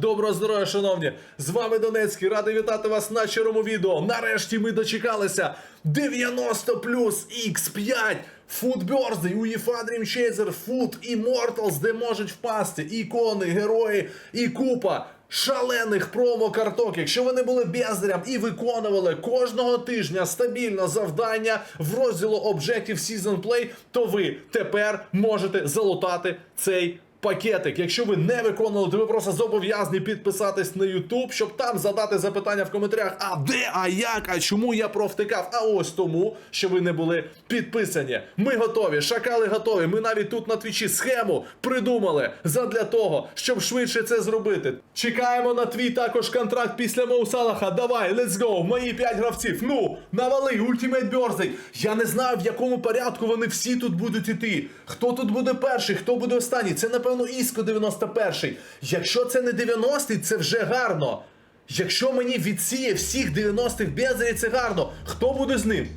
Доброго здоров'я, шановні! З вами Донецький. Радий вітати вас на черому відео. Нарешті ми дочекалися 90 плюс X5 Футберзди, UEFA Dream Chaser, Foot Immortals, де можуть впасти ікони, герої і купа. Шалених промо-карток, якщо вони були бездарям і виконували кожного тижня стабільно завдання в розділу Objective Season Play, то ви тепер можете залутати цей пакетик. Якщо ви не виконували, то ви просто зобов'язані підписатись на YouTube, щоб там задати запитання в коментарях: а де, а як, а чому я провтикав? А ось тому, що ви не були підписані. Ми готові, шакали готові. Ми навіть тут на твічі схему придумали задля того, щоб швидше це зробити. Чекаємо на твій також контракт після Моусалаха. Давай, let's go. Мої 5 гравців. Ну, навали, Ultimate Birthday. Я не знаю, в якому порядку вони всі тут будуть іти. Хто тут буде перший, хто буде останній. Це, напевно, Іско 91-й. Якщо це не 90-й, це вже гарно. Якщо мені відсіє всіх 90-х бездарів, це гарно. Хто буде з ним?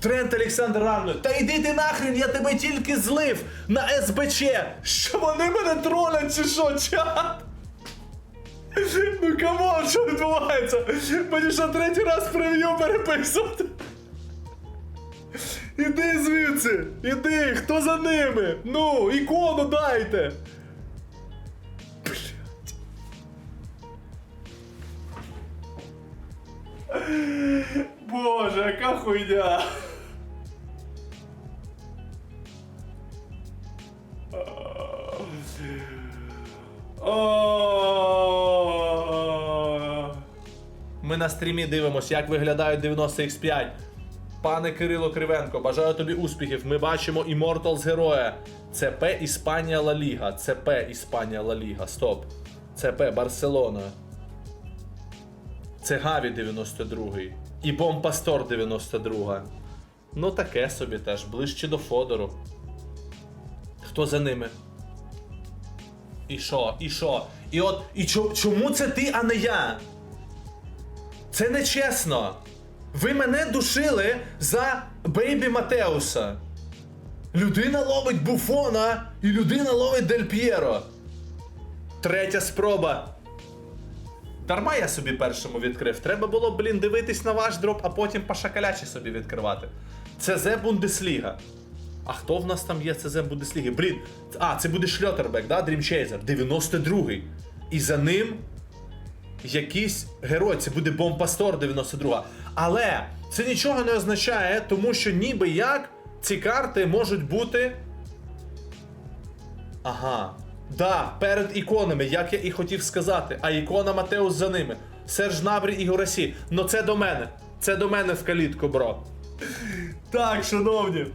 Трент Олександр Арнольд. Та йди ти нахрен, я тебе тільки злив на СБЧ. Що вони мене тролять чи що, чат? Ну камон, що відбувається? Мені що третій раз прев'ю переписувати? Іди звідси! Іди! Хто за ними? Ну, ікону дайте! Блять. Боже, яка хуйня! Ми на стрімі дивимося, як виглядають 90X5. Пане Кирило Кривенко, бажаю тобі успіхів. Ми бачимо Immortals героя. ЦП Іспанія Ла Ліга. ЦП Іспанія Ла Ліга. Стоп. ЦП Барселона. Це Гаві 92-й. І Бомпастор 92. Ну таке собі теж, ближче до Фодору. Хто за ними? І що? І що? І от. І чо- чому це ти, а не я? Це не чесно. Ви мене душили за Бейбі Матеуса. Людина ловить Буфона і людина ловить Дель П'єро. Третя спроба. Дарма я собі першому відкрив. Треба було, блін, дивитись на ваш дроп, а потім по шакалячі собі відкривати. ЦЗ Бундесліга. А хто в нас там є ЦЗ Бундесліги? Блін. А, це буде Шльотербек, да? Dream Chaser. 92-й. І за ним якийсь герой, це буде Бомпастор 92. Але це нічого не означає, тому що ніби як ці карти можуть бути. Ага. Да, перед іконами, як я і хотів сказати, а ікона Матеус за ними. Серж Набрі і Горасі. Ну це до мене. Це до мене в калітку, бро. Так, шановні.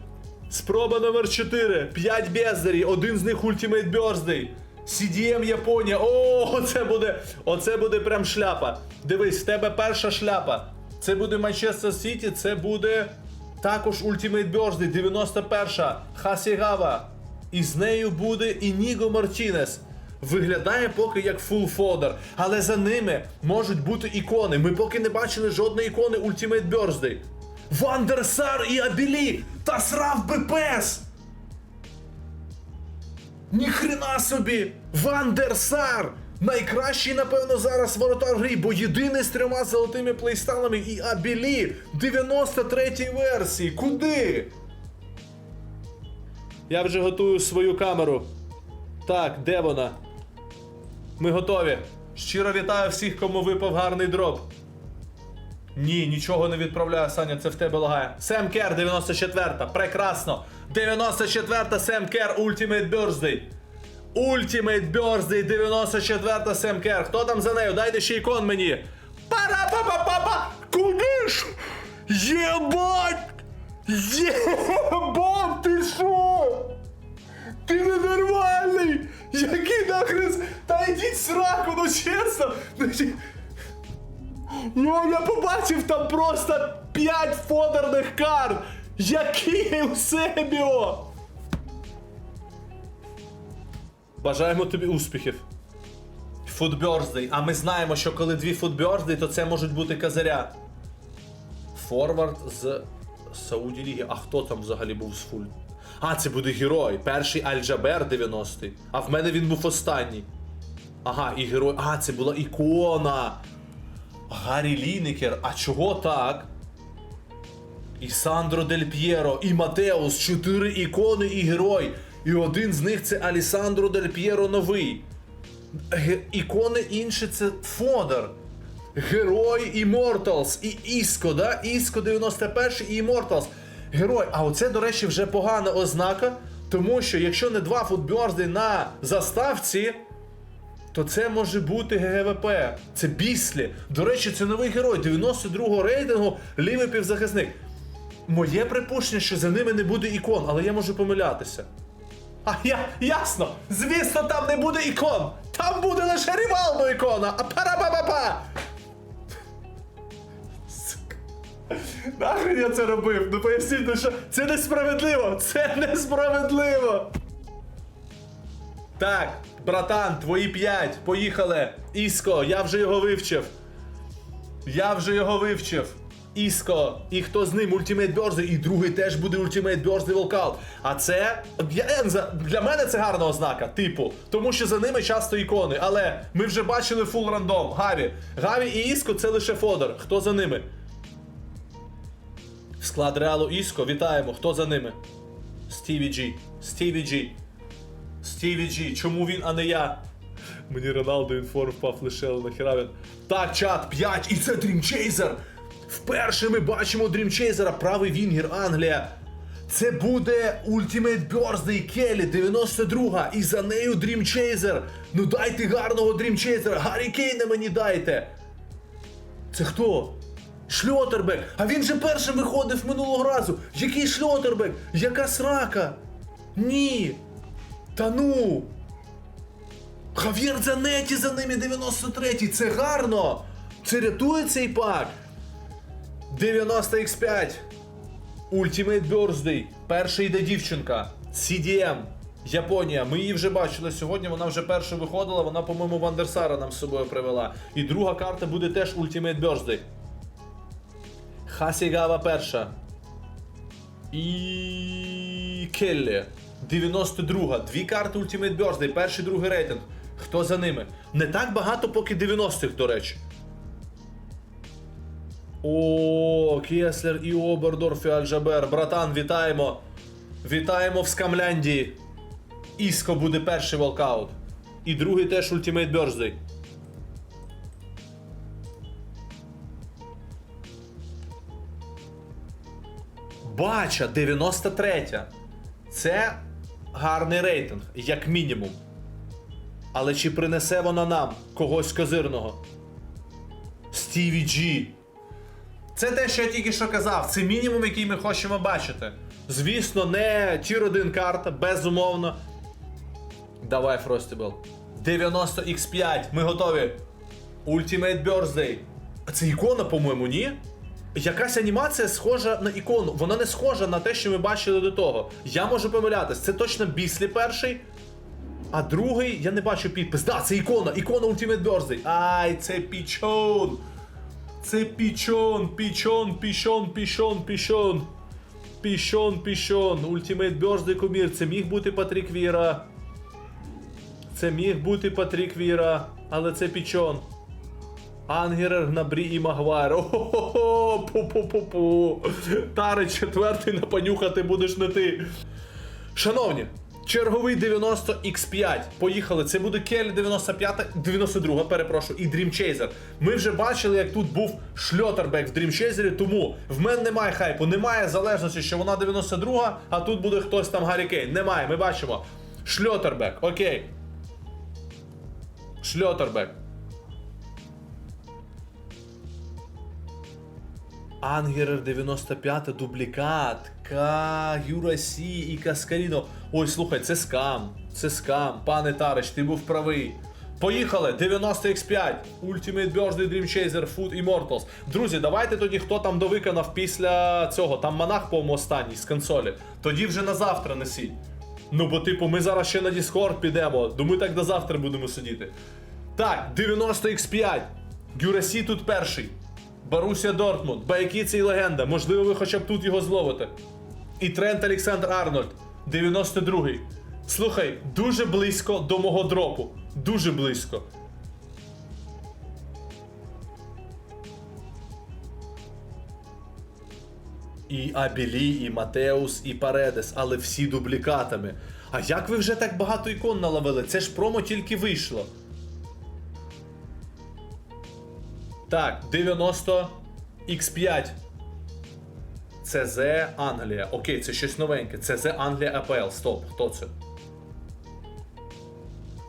Спроба номер 4. 5 бездарі, один з них Ultimate Birthday. CDM Японія. О, оце буде. Оце буде прям шляпа. Дивись, в тебе перша шляпа. Це буде Манчестер Сіті, це буде також Ultimate Birthday, 91 Хасігава. І з нею буде Ініго Мартінес. Виглядає поки як фул фодер, але за ними можуть бути ікони. Ми поки не бачили жодної ікони Ultimate Birthday. Вандерсар і Абілі та срав БПС! Ніхрена собі! Вандерсар! Найкращий, напевно, зараз воротар грі, бо єдиний з трьома золотими плейстайлами і Абілі 93-й версії. Куди? Я вже готую свою камеру. Так, де вона? Ми готові. Щиро вітаю всіх, кому випав гарний дроп. Ні, нічого не відправляю, Саня, це в тебе лагає. Сем Кер 94 Прекрасно. 94 Сем Кер Ultimate Birthday. Ultimate Birthday 94 Сем Кер. Хто там за нею? Дайте ще ікон мені. Пара-па-па-па-па! Куди ж? Єбать! Єбать, ти що? Ти ненормальний! Який нахрен... Та йдіть сраку, ну чесно! Ну, Ну, я побачив там просто 5 фодерних карт! Який Еусебіо! Бажаємо тобі успіхів. Футберздей. А ми знаємо, що коли дві футберздей, то це можуть бути козиря. Форвард з Сауді Ліги. А хто там взагалі був з фуль? А, це буде герой. Перший Аль-Джабер 90-й. А в мене він був останній. Ага, і герой. А, це була ікона. Гаррі Лінекер. А чого так? І Сандро Дель П'єро, і Матеус, чотири ікони і герой. І один з них це Алісандро Дель П'єро новий. Ге- ікони інші це Фодор. Герой Immortals і Іско, да? Іско 91 і Immortals. Герой. А оце, до речі, вже погана ознака, тому що якщо не два футбьорзди на заставці, то це може бути ГГВП. Це Біслі. До речі, це новий герой 92-го рейтингу, лівий півзахисник. Моє припущення, що за ними не буде ікон, але я можу помилятися. А я ясно! Звісно, там не буде ікон! Там буде лише Рівалдо ікона! А пара-па-па-па! Нахрен я це робив? Ну поясніть, ну що це несправедливо! Це несправедливо! Так, братан, твої п'ять, поїхали. Іско, я вже його вивчив. Я вже його вивчив. Іско, і хто з ним Ultimate Birthday, і другий теж буде Ultimate Birthday Walkout. А це я, для мене це гарна ознака, типу, тому що за ними часто ікони. Але ми вже бачили фул рандом. Гаві. Гаві і Іско це лише Фодор. Хто за ними? Склад реалу Іско, вітаємо. Хто за ними? Стіві Джі. Стіві Джі. Стіві Джі, чому він, а не я? Мені Роналдо інформ впав лише нахіра він. Так, чат, 5, і це Chaser! Вперше ми бачимо Chaser, правий Вінгер Англія. Це буде Ultimate Birthday Келі 92 і за нею Chaser. Ну дайте гарного Chaser, Гаррі Кейна мені дайте. Це хто? Шльотербек! А він же першим виходив минулого разу. Який шльотербек? Яка срака? Ні. Та ну. Хав'єр Занеті за ними 93-й. Це гарно. Це рятує цей пак. 90x5. Ultimate Birthday. Перший йде дівчинка. CDM. Японія. Ми її вже бачили сьогодні. Вона вже перша виходила. Вона, по-моєму, Вандерсара нам з собою привела. І друга карта буде теж Ultimate Birthday. Хасігава перша. І Келлі. 92. Дві карти Ultimate Birthday, перший другий рейтинг. Хто за ними? Не так багато, поки 90-х, до речі. О, Кеслер і Обердорф і Альжабер. Братан, вітаємо. Вітаємо в Скамляндії. Іско буде перший волкаут. І другий теж Ultimate Birthday. Бача 93. Це гарний рейтинг, як мінімум. Але чи принесе вона нам когось козирного? Стіві Джі. Це те, що я тільки що казав. Це мінімум, який ми хочемо бачити. Звісно, не тір 1 карта, безумовно. Давай, Фростібл. 90x5, ми готові. Ultimate Birthday. Це ікона, по-моєму, ні? Якась анімація схожа на ікону. Вона не схожа на те, що ми бачили до того. Я можу помилятись. Це точно Біслі перший. А другий, я не бачу підпис. Да, це ікона, ікона Ultimate Birthday. Ай, це пічон. Це пічон, пічон, пішон, пішон, пішон. Пішон, пішон. Ultimate Birthday кумір. Це міг бути Патрік Віра. Це міг бути Патрік Віра, але це пічон. Ангерер, Гнабрі і Магуайр. Ого-го, пу-пу-пу-пу. Тари четвертий напанюхати будеш не ти. Шановні, черговий 90x5. Поїхали. Це буде Келі 95, 92, перепрошую, і Dream Chaser. Ми вже бачили, як тут був шльотербек в Dream Chaser, тому в мене немає хайпу, немає залежності, що вона 92, а тут буде хтось там Гаррі Кейн. Немає, ми бачимо. Шльотербек, окей. Шльотербек. Ангерер 95 дублікат, К, Юрасі і Каскаріно. Ой, слухай, це скам. Це скам. Пане Тарич, ти був правий. Поїхали! 90x5, Ultimate Birthday Dream Chaser, Food Immortals. Друзі, давайте тоді, хто там довиконав після цього. Там монах, по-моєму, останній з консолі. Тоді вже на завтра несіть. Ну, бо, типу, ми зараз ще на Discord підемо. Думаю, так до завтра будемо сидіти. Так, 90x5. Гюрасі тут перший. Баруся Дортмунд, Байки це і легенда. Можливо, ви хоча б тут його зловите. І Трент Олександр Арнольд, 92-й. Слухай, дуже близько до мого дропу. Дуже близько. І Абілі, і Матеус, і Паредес, але всі дублікатами. А як ви вже так багато ікон наловили? Це ж промо тільки вийшло. Так, 90 X5. ЦЗ Англія. Окей, це щось новеньке. ЦЗ Англія АПЛ. Стоп, хто це?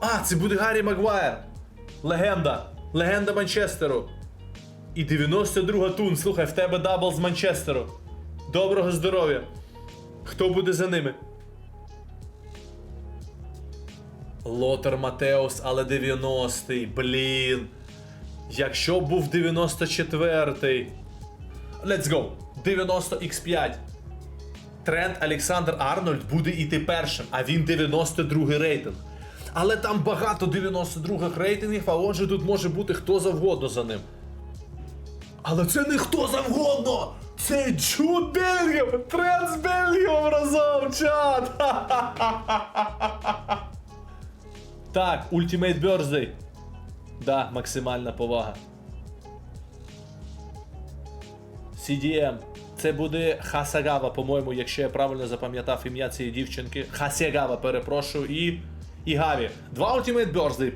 А, це буде Гаррі Магуайр. Легенда. Легенда Манчестеру. І 92 тун. Слухай, в тебе дабл з Манчестеру. Доброго здоров'я. Хто буде за ними? Лотер Матеус, але 90-й. Блін. Якщо був 94-й. Let's go. 90 X5. Трент Олександр Арнольд буде іти першим, а він 92-й рейтинг. Але там багато 92-х рейтингів, а отже тут може бути хто завгодно за ним. Але це не хто завгодно! Це Джуд Белгіум! Трент з Белгіумом разом, чат! Так, Ultimate Birthday. Да, максимальна повага. CDM. Це буде Хасагава, по-моєму, якщо я правильно запам'ятав ім'я цієї дівчинки. Хасягава, перепрошую, і. І Гаві. Два Ultimate Birthday.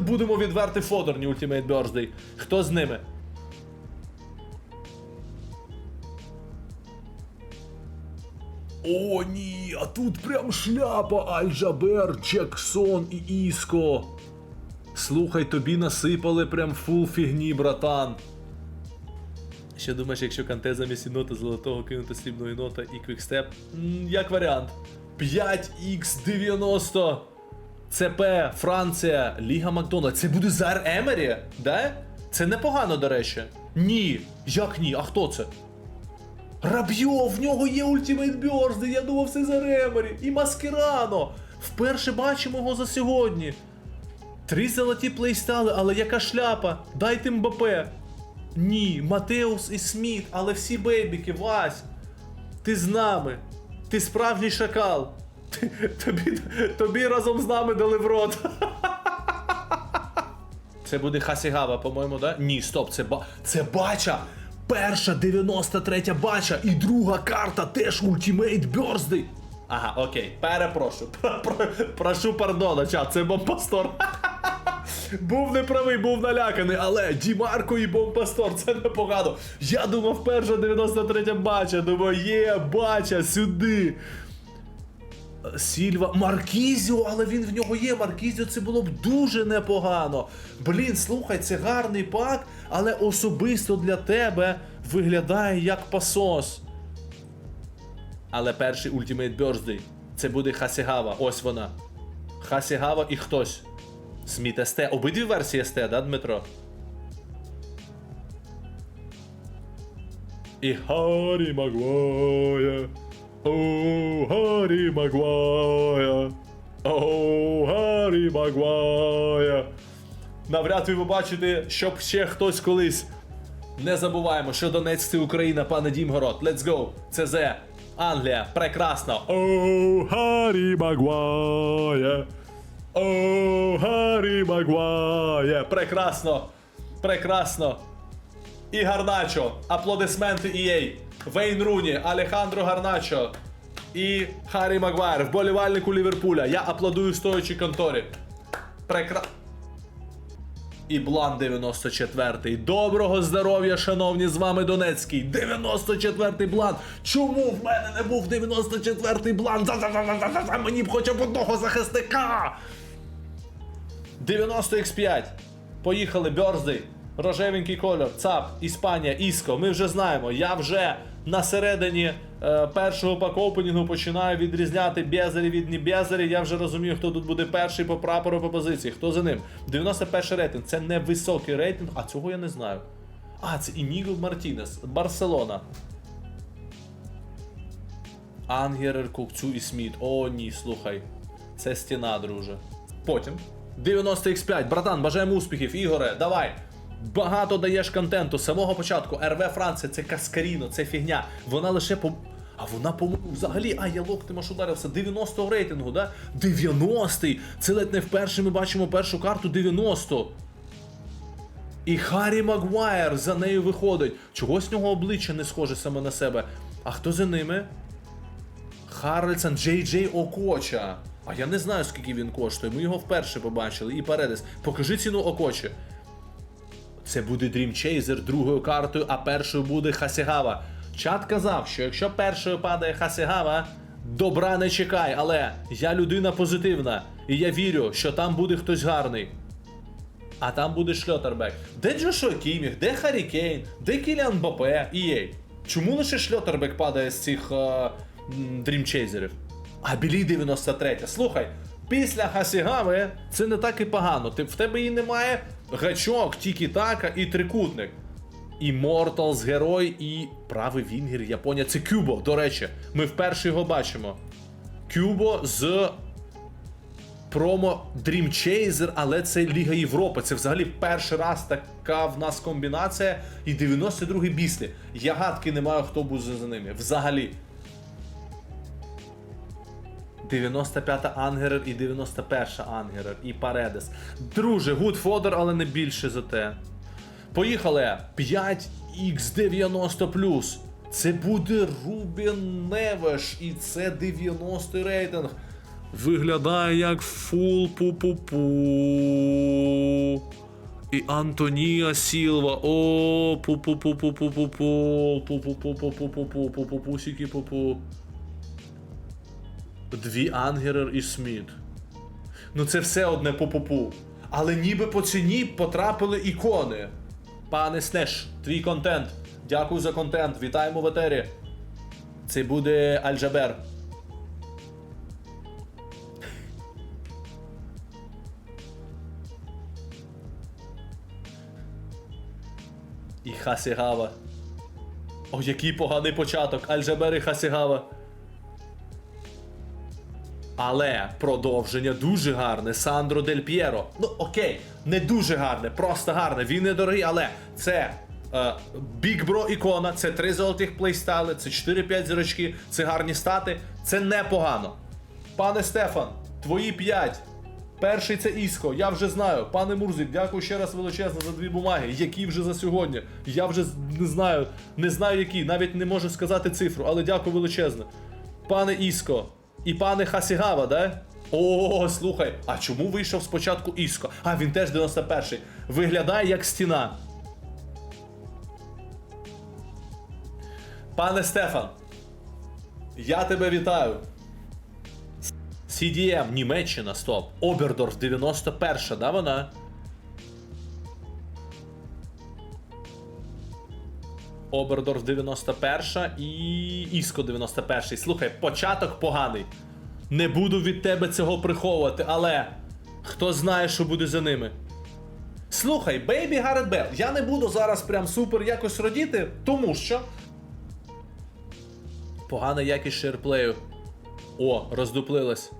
Будемо відверти фодорні Ultimate Birthday. Хто з ними? О, ні, а тут прям шляпа Альжабер, Джексон і Іско. Слухай, тобі насипали прям фул фігні, братан. Що думаєш, якщо канте замість нота золотого кинути срібної нота і квікстеп? Як варіант. 5х90. ЦП, Франція, Ліга Макдональд. Це буде Зар Емері? Да? Це непогано, до речі. Ні. Як ні? А хто це? Рабьо, в нього є Ultimate Birthday, я думав це за Ремері. І Маскерано. Вперше бачимо його за сьогодні. Три золоті плейстали, але яка шляпа? Дайте Мбапе. Ні, Матеус і Сміт, але всі бейбіки, Вась. Ти з нами. Ти справжній шакал. Ти- Тобі, тобі разом з нами дали в рот. Це буде Хасігава, по-моєму, да? Ні, стоп, це ба. Це бача! Перша 93 бача і друга карта теж Ultimate Birthday. Ага, окей, про- Прошу пардона, чат, це бомбастор. Був неправий, був наляканий, але Дімарко і Бомбастор, це непогано. Я думав, перша 93 бача, думаю, є, бача, сюди. Сільва Маркізіо, але він в нього є. Маркізіо це було б дуже непогано. Блін, слухай, це гарний пак, але особисто для тебе виглядає як пасос. Але перший Ultimate Birthday це буде Хасігава. Ось вона. Хасігава і хтось. Сміт СТ. Обидві версії СТ, да, Дмитро? І Харі Магуайр. О, Гаррі Магуайр. О, Гаррі Магуайр. Навряд ви побачите, щоб ще хтось колись. Не забуваємо, що Донецьк це Україна, пане Дімгород. Let's go. ЦЗ. Англія. Прекрасно. О, Гаррі Магуайр. О, Гаррі Магуайр. Прекрасно. Прекрасно. І Гарначо. Аплодисменти EA. Вейн Руні, Алехандро Гарначо і Харрі Магуайр, вболівальнику Ліверпуля. Я аплодую стоячій конторі. Прекра... І Блан 94-й. Доброго здоров'я, шановні, з вами Донецький. 94-й Блан. Чому в мене не був 94-й Блан? За-за-за-за-за-за! Мені б хоча б одного захисника. 90 X5. Поїхали, Бьорздей. Рожевенький кольор, ЦАП, Іспанія, Іско. Ми вже знаємо. Я вже на середині е, першого пак-опенінгу починаю відрізняти Безарі від небезарі. Я вже розумію, хто тут буде перший по прапору по позиції. Хто за ним? 91 рейтинг. Це не високий рейтинг, а цього я не знаю. А, це Ініго Мартінес, Барселона. Ангерер, Кукцю і Сміт. О, ні, слухай. Це стіна, друже. Потім. 90 x 5 братан, бажаємо успіхів, Ігоре, давай. Багато даєш контенту з самого початку. РВ Франція це Каскаріно, це фігня. Вона лише по. А вона, по-моєму, взагалі, а я локтем аж ударився, 90 рейтингу, да? 90-й! Це ледь не вперше ми бачимо першу карту 90. І Харрі Магуайр за нею виходить. Чогось нього обличчя не схоже саме на себе. А хто за ними? Харрельсон Джей Джей Окоча. А я не знаю, скільки він коштує. Ми його вперше побачили. І Паредес. Покажи ціну Окочі. Це буде Dream Chaser другою картою, а першою буде Хасігава. Чат казав, що якщо першою падає Хасігава, добра не чекай, але я людина позитивна, і я вірю, що там буде хтось гарний. А там буде Шльотербек. Де Джошуа Кіміх, де Харі Кейн, де Кіліан Бапе і єй. Чому лише Шльотербек падає з цих е, дрімчейзерів? А Білі 93. Слухай, після Хасігави це не так і погано. Ти, в тебе і немає гачок, тікі-така і трикутник. Immortals, герой і правий вінгер Японія. Це Кюбо, до речі. Ми вперше його бачимо. Кюбо з промо Dream Chaser, але це Ліга Європи. Це взагалі перший раз така в нас комбінація. І 92-й біслі. Я гадки не маю, хто буде за ними. Взагалі. 95-та Ангерер і 91-та Ангерер і Паредес. Друже, гуд фодер, але не більше за те. Поїхали! 5x90. Це буде Рубін Невеш, і це 90-й рейтинг. Виглядає як фул пу-пу-пу. І Антонія Сілва. О, пу-пу-пу-пу-пу-пу-пу. Пу-пу-пу-пу-пу-пу-пу-пу-пусіки пу-пу. Дві Ангерер і Сміт. Ну це все одне по-пупу. Але ніби по ціні потрапили ікони. Пане Снеш, твій контент. Дякую за контент. Вітаємо в етері. Це буде Альджабер. І Хасігава. О, який поганий початок. Альджабер і Хасігава. Але продовження дуже гарне. Сандро Дель П'єро. Ну окей, не дуже гарне, просто гарне. Він недорогий, але це е, Big Bro ікона, це три золотих плейстайли, це 4-5 зірочки, це гарні стати. Це непогано. Пане Стефан, твої 5. Перший це Іско, я вже знаю. Пане Мурзик, дякую ще раз величезно за дві бумаги. Які вже за сьогодні? Я вже не знаю, не знаю які, навіть не можу сказати цифру, але дякую величезно. Пане Іско і пане Хасігава, да? О, слухай, а чому вийшов спочатку Іско? А, він теж 91-й. Виглядає як стіна. Пане Стефан, я тебе вітаю. CDM, Німеччина, стоп. Обердорф 91, да вона? Обердорф 91 і Іско 91. Слухай, початок поганий. Не буду від тебе цього приховувати, але хто знає, що буде за ними. Слухай, Бейбі Гаррет Белл, я не буду зараз прям супер якось родіти, тому що. Погана якість шерплею. О, роздуплилась.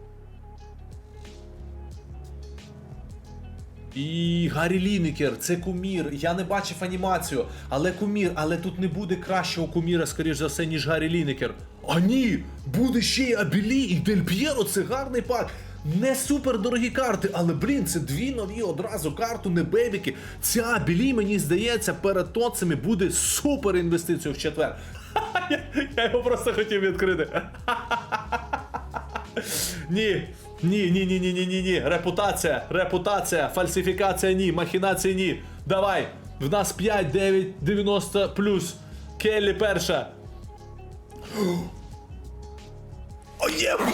І Гаррі Лінекер, це кумір. Я не бачив анімацію, але кумір, але тут не буде кращого куміра, скоріш за все, ніж Гаррі Лінекер. А ні! Буде ще й Абілі і Дель П'єро, це гарний пак. Не супер дорогі карти, але блін, це дві нові одразу карту, не бебіки. Ця Абілі, мені здається, перед тоцами буде супер інвестицією в четвер. Я його просто хотів відкрити. Ні. Ні, ні, ні, ні, ні, ні, ні. Репутація, репутація, фальсифікація ні, махінації ні. Давай. В нас 5, 9, 90 плюс. Келлі перша. О, є!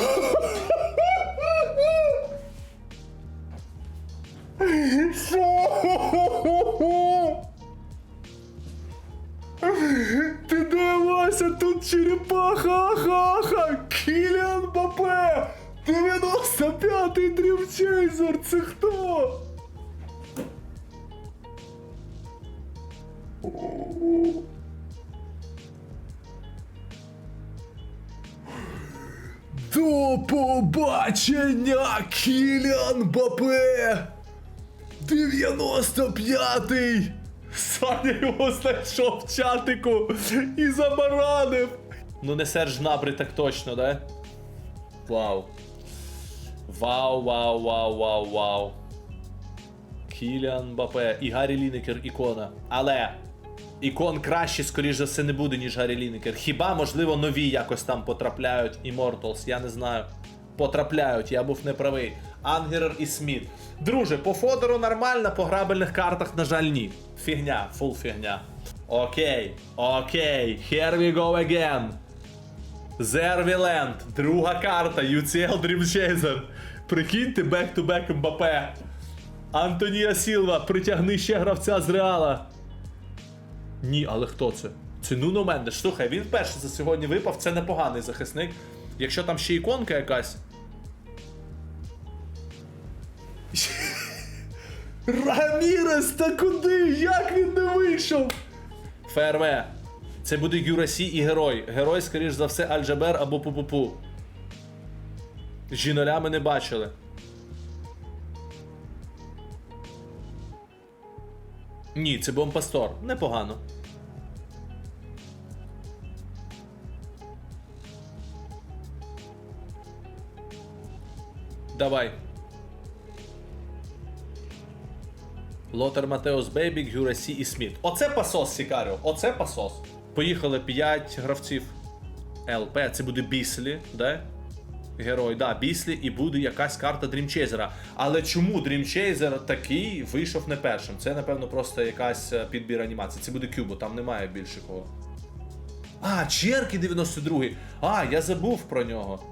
Ти де, Вася? Тут черепаха, ха-ха! Кіліан Бапе! 95-й дрімчейзер, це хто? До побачення, Кіліан Бапе! 95-й! Саня його знайшов в чатику і забаранив. Ну не Серж Набри так точно, да? Вау. Вау, вау, вау, вау, вау. Кіліан Бапе і Гаррі Лінекер ікона. Але ікон краще, скоріш за все, не буде, ніж Гаррі Лінекер. Хіба, можливо, нові якось там потрапляють Immortals, я не знаю. Потрапляють, я був неправий. Ангерер і Сміт. Друже, по Фодору нормально, по грабельних картах, на жаль, ні. Фігня, фул фігня. Окей, окей, here we go again. Зервіленд, друга карта, UCL Dream Chaser. Прикиньте, бек-ту-бек Мбапе. Антонія Сілва, притягни ще гравця з Реала. Ні, але хто це? Це Нуно Мендеш. Слухай, він перший за сьогодні випав, це непоганий захисник. Якщо там ще іконка якась. Рамірес, та куди? Як він не вийшов? ФРВ. Це буде Юрасі і герой. Герой, скоріш за все, Альджабер або Пу-Пу-Пу. Жіноля ми не бачили. Ні, це Бомпастор. Непогано. Давай. Лотер Матеус Бейбік, Гюрасі і Сміт. Оце пасос, Сікаріо. Оце пасос. Поїхали 5 гравців. ЛП, це буде Біслі, да? Герой, да, Біслі, і буде якась карта Дрімчейзера. Але чому Дрімчейзер такий вийшов не першим? Це, напевно, просто якась е, підбір анімації. Це буде Кюбо, там немає більше кого. А, Черкі 92-й. А, я забув про нього.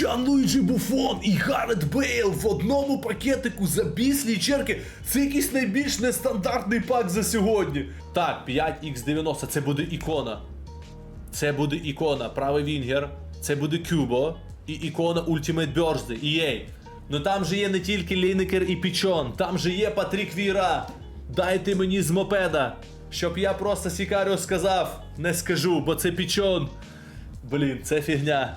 Джанлуїджі Буфон і Гаррет Бейл в одному пакетику за біслі і черки. Це якийсь найбільш нестандартний пак за сьогодні. Так, 5х90, це буде ікона. Це буде ікона, правий Вінгер, це буде Кюбо і ікона Ultimate Birthday, EA. Ну там же є не тільки Лінекер і Пічон, там же є Патрік Віра. Дайте мені з мопеда, щоб я просто Сікаріо сказав, не скажу, бо це Пічон. Блін, це фігня.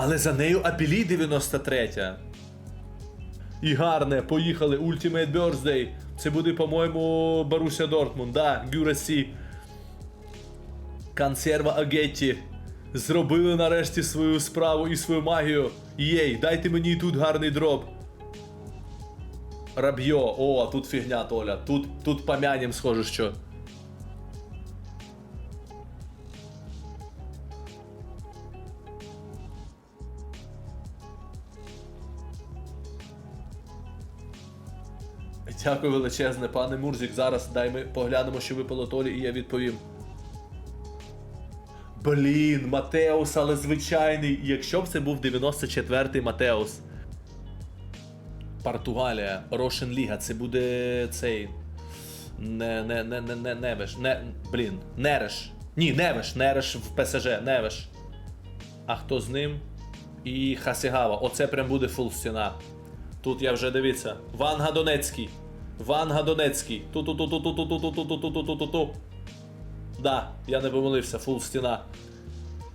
Але за нею Апілі 93. І гарне, поїхали. Ultimate Birthday. Це буде, по-моєму, Боруся Дортмунд, да, Гюрасі. Консерва Агетті. Зробили нарешті свою справу і свою магію. Єй, дайте мені тут гарний дроп. Раб'йо, о, тут фігня, Толя. Тут, тут помянем, схоже, що. Дякую величезне, пане Мурзік. Зараз дай ми поглянемо, що випало Толі, і я відповім. Блін, Матеус, але звичайний. Якщо б це був 94-й Матеус. Португалія, Рошен Ліга, це буде цей. Не, не, не, не, не, Невеш. Не, блін, Нереш. Ні, Невеш, Нереш в ПСЖ, Невеш. А хто з ним? І Хасігава. Оце прям буде фул стіна. Тут я вже дивіться. Ванга Донецький. Ванга Донецький. Ту-ту-ту-ту-ту-ту-ту-ту-ту-ту-ту-ту. Да, я не помилився, фул стіна.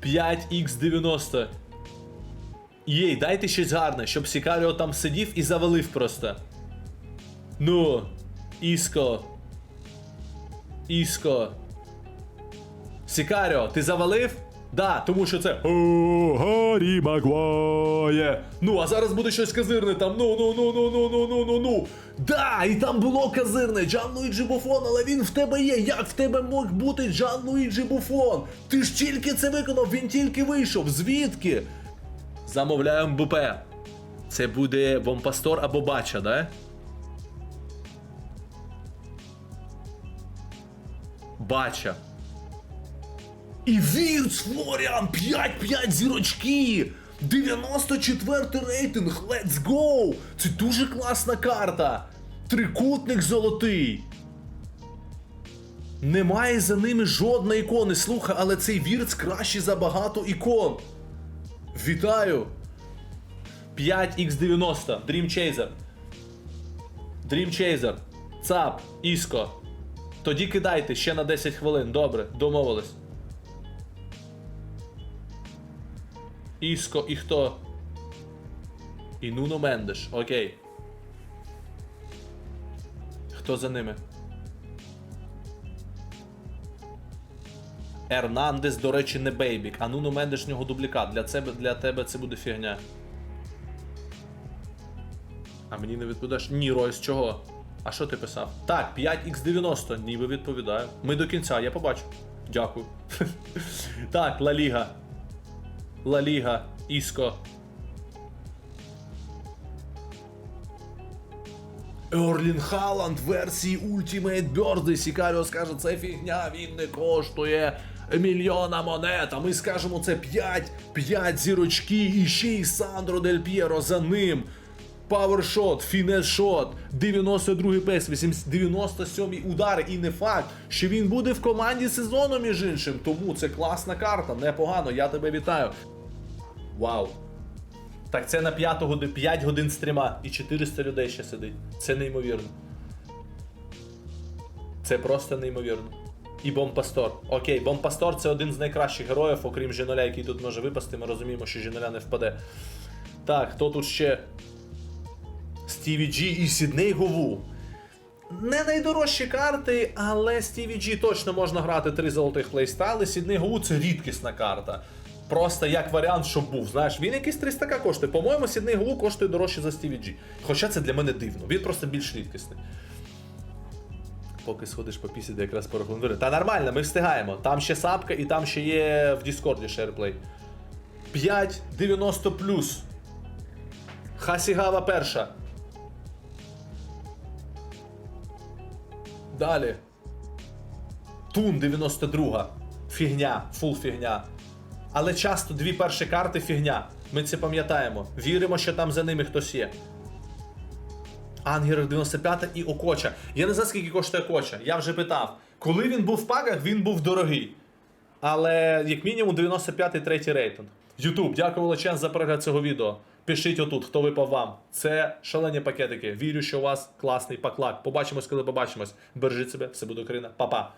5х90. Єй, дайте щось гарне, щоб Сікаріо там сидів і завалив просто. Ну, Іско. Іско. Сікаріо, ти завалив? Да, тому що це. О, Гаррі Магуає. Ну, а зараз буде щось казирне там. Ну, ну, ну, ну, ну, ну, ну, ну, ну. Да, і там було казирне. Джан Луїджі Буфон, але він в тебе є. Як в тебе мог бути Джан Луїджі Буфон? Ти ж тільки це виконав, він тільки вийшов. Звідки? Замовляємо БП. Це буде Вомпастор або Бача, да? Бача. І Вірц Флоріан 5-5 зірочки. 94 рейтинг. Let's go! Це дуже класна карта. Трикутник золотий. Немає за ними жодної ікони. Слухай, але цей Вірц краще за багато ікон. Вітаю! 5х90. Dream Chaser. Dream Chaser. ЦАП. Іско. Тоді кидайте ще на 10 хвилин. Добре, домовились. Іско і хто? І Нуно Мендеш. Окей. Хто за ними? Ернандес, до речі, не бейбік. А Нуно Мендеш в нього дублікат. Для тебе, для тебе це буде фігня. А мені не відповідаєш? Ні, Ройс, чого? А що ти писав? Так, 5х90, ніби відповідаю. Ми до кінця, я побачу. Дякую. так, Ла Ліга. Ла Ліга, Іско. Ерлін Халанд версії Ultimate Birthday. Сікаріо скаже, це фігня, він не коштує мільйона монет. А ми скажемо, це 5, 5 зірочки і ще й Сандро Дель П'єро за ним. Павершот, фінес-шот, 92-й пейс, 80 97-й удари. І не факт, що він буде в команді сезону, між іншим. Тому це класна карта, непогано, я тебе вітаю. Вау. Так це на 5 годин, 5 годин стріма і 400 людей ще сидить. Це неймовірно. Це просто неймовірно. І Бомпастор. Окей, Бомпастор це один з найкращих героїв, окрім Жіноля, який тут може випасти. Ми розуміємо, що Жіноля не впаде. Так, хто тут ще? Стіві Джі і Сідней Гову. Не найдорожчі карти, але Стіві Джі точно можна грати три золотих плейстайли. Сідней Гову це рідкісна карта. Просто як варіант, щоб був. Знаєш, він якийсь 300к коштує. По-моєму, Сідней Гову коштує дорожче за Джі. Хоча це для мене дивно. Він просто більш рідкісний. Поки сходиш по пісі, де якраз порахунок. Та нормально, ми встигаємо. Там ще сапка і там ще є в Діскорді шерплей. 5,90 плюс. Хасігава перша. Далі. Тун 92. Фігня, фул фігня. Але часто дві перші карти фігня. Ми це пам'ятаємо. Віримо, що там за ними хтось є. Ангер 95 і Окоча. Я не знаю, скільки коштує Окоча. Я вже питав. Коли він був в паках, він був дорогий. Але як мінімум 95-й третій рейтинг. Ютуб, дякую величезно за перегляд цього відео. Пишіть отут, хто випав вам. Це шалені пакетики. Вірю, що у вас класний паклак. Побачимось, коли побачимось. Бережіть себе, все буде Україна. Па-па.